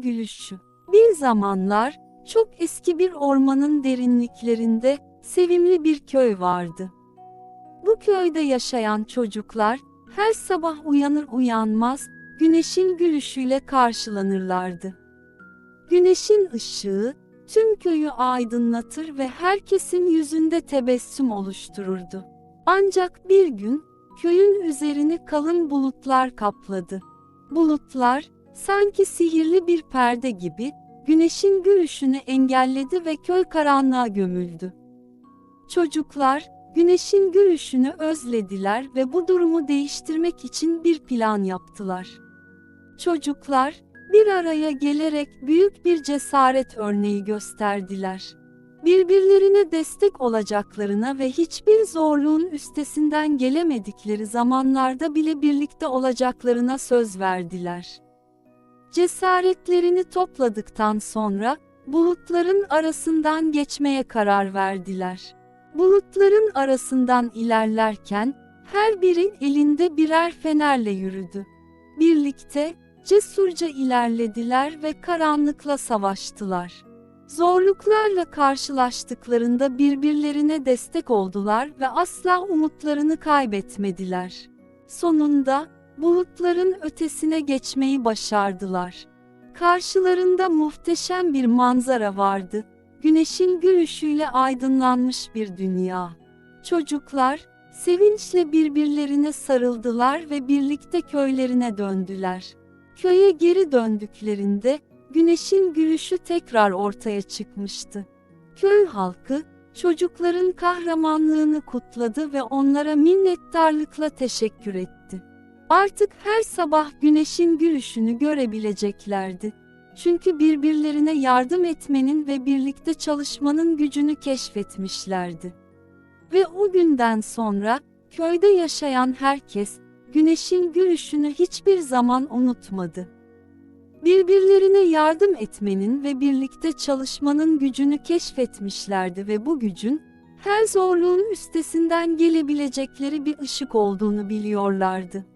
Gülüşü. Bir zamanlar, çok eski bir ormanın derinliklerinde, sevimli bir köy vardı. Bu köyde yaşayan çocuklar, her sabah uyanır uyanmaz, güneşin gülüşüyle karşılanırlardı. Güneşin ışığı, tüm köyü aydınlatır ve herkesin yüzünde tebessüm oluştururdu. Ancak bir gün, köyün üzerini kalın bulutlar kapladı. Bulutlar, sanki sihirli bir perde gibi, güneşin gülüşünü engelledi ve köy karanlığa gömüldü. Çocuklar, güneşin gülüşünü özlediler ve bu durumu değiştirmek için bir plan yaptılar. Çocuklar, bir araya gelerek büyük bir cesaret örneği gösterdiler. Birbirlerine destek olacaklarına ve hiçbir zorluğun üstesinden gelemedikleri zamanlarda bile birlikte olacaklarına söz verdiler. Cesaretlerini topladıktan sonra, bulutların arasından geçmeye karar verdiler. Bulutların arasından ilerlerken, her biri elinde birer fenerle yürüdü. Birlikte, cesurca ilerlediler ve karanlıkla savaştılar. Zorluklarla karşılaştıklarında birbirlerine destek oldular ve asla umutlarını kaybetmediler. Sonunda, bulutların ötesine geçmeyi başardılar. Karşılarında muhteşem bir manzara vardı. Güneşin gülüşüyle aydınlanmış bir dünya. Çocuklar, sevinçle birbirlerine sarıldılar ve birlikte köylerine döndüler. Köye geri döndüklerinde, güneşin gülüşü tekrar ortaya çıkmıştı. Köy halkı, çocukların kahramanlığını kutladı ve onlara minnettarlıkla teşekkür etti. Artık her sabah güneşin gülüşünü görebileceklerdi. Çünkü birbirlerine yardım etmenin ve birlikte çalışmanın gücünü keşfetmişlerdi. Ve o günden sonra, köyde yaşayan herkes, güneşin gülüşünü hiçbir zaman unutmadı. Birbirlerine yardım etmenin ve birlikte çalışmanın gücünü keşfetmişlerdi ve bu gücün, her zorluğun üstesinden gelebilecekleri bir ışık olduğunu biliyorlardı.